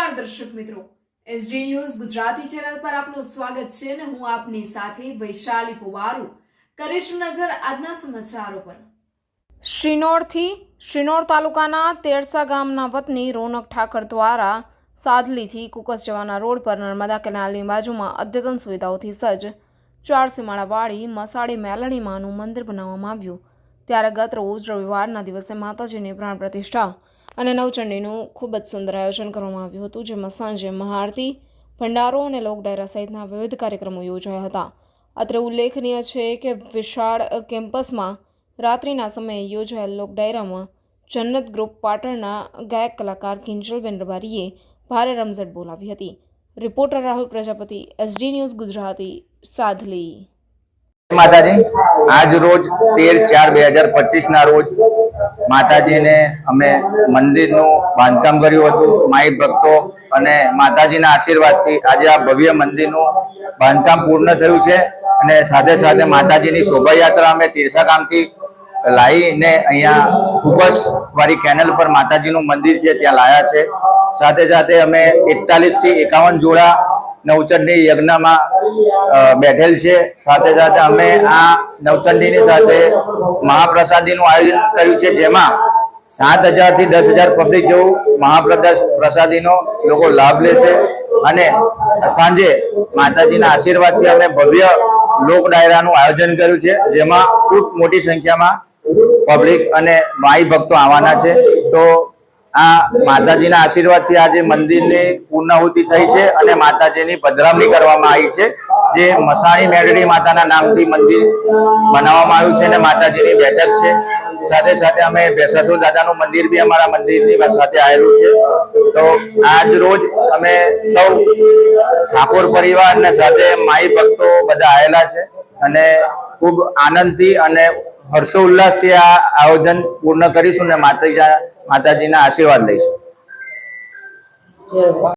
નમસ્કાર દર્શક મિત્રો. એસડી ન્યૂઝ ગુજરાતી ચેનલ પર આપનું સ્વાગત છે અને હું આપની સાથે વૈશાલી પુવારુ. કરીશું નજર આજના સમાચારો પર. શ્રીનોરથી શ્રીનોર તાલુકાના તેરસા ગામના વતની રોનક ઠાકર દ્વારા સાદલીથી કુકસ જવાના રોડ પર નર્મદા કેનાલની બાજુમાં અદ્યતન સુવિધાઓથી સજ્જ ચાર સીમાળાવાળી મસાડી મેલડી માનું મંદિર બનાવવામાં આવ્યું. ત્યારે ગત રોજ રવિવારના દિવસે માતાજીની પ્રાણ પ્રતિષ્ઠા અને નવચંડીનું ખૂબ જ સુંદર આયોજન કરવામાં આવ્યું હતું, જેમાં સાંજે મહાઆરતી, ભંડારો અને લોક સહિતના વિવિધ કાર્યક્રમો યોજાયા હતા. અત્રે ઉલ્લેખનીય છે કે વિશાળ કેમ્પસમાં રાત્રિના સમયે યોજાયેલ લોક જન્નત ગ્રુપ પાટણના ગાયક કલાકાર કિંજલબેન રબારીએ ભારે રમઝટ બોલાવી હતી. Reporter Rahul Prajapati, SD news Gujarati, Sadhli. Mataji, આજ રોજ તેર ચાર બે હજાર પચીસ ના રોજ માતાજીને અમે મંદિરનું બાંધકામ કર્યું હતું, માઈ ભક્તો અને માતાજીના આશીર્વાદથી આજે આ ભવ્ય મંદિરનું બાંધકામ પૂર્ણ થયું છે અને સાથે સાથે માતાજીની શોભાયાત્રા અમે તીરસા લાવીને અહીંયા ફુકસ વાળી કેનલ પર માતાજીનું મંદિર છે, ત્યાં લાયા છે. સાથે સાથે અમે એકતાલીસથી એકાવન જોડા નવચંડી યજ્ઞમાં બેઠેલ છે. સાથે સાથે અમે આ નવચંડીની સાથે મહાપ્રસાદીનું આયોજન કર્યું છે, જેમાં સાત હજારથી દસ હજાર પબ્લિક જેવું મહાપ્રસાદ, પ્રસાદીનો લોકો લાભ લેશે અને સાંજે માતાજીના આશીર્વાદથી અમે ભવ્ય લોક ડાયરાનું આયોજન કર્યું છે, જેમાં ખૂબ મોટી સંખ્યામાં પબ્લિક અને માઈ ભક્તો આવવાના છે. તો આ માતાજીના આશીર્વાદથી આજે મંદિરની પૂર્ણાહુતિ થઈ છે અને માતાજીની પધરામણી કરવામાં આવી છે, જે મસાણી મેળડી માતાના નામથી મંદિર બનાવવામાં આવ્યું છે અને માતાજીની બેઠક છે. સાથે સાથે અમે ભેસાસુર દાદાનું મંદિર બી અમારા મંદિરની સાથે આવેલું છે. તો આજ રોજ અમે સૌ ઠાકોર પરિવાર ને સાથે માઈ ભક્તો બધા આવેલા છે અને ખૂબ આનંદથી અને હર્ષોલ્લાસથી આ આયોજન પૂર્ણ કરીશું ને માતાજી માતાજીના આશીર્વાદ લઈશું.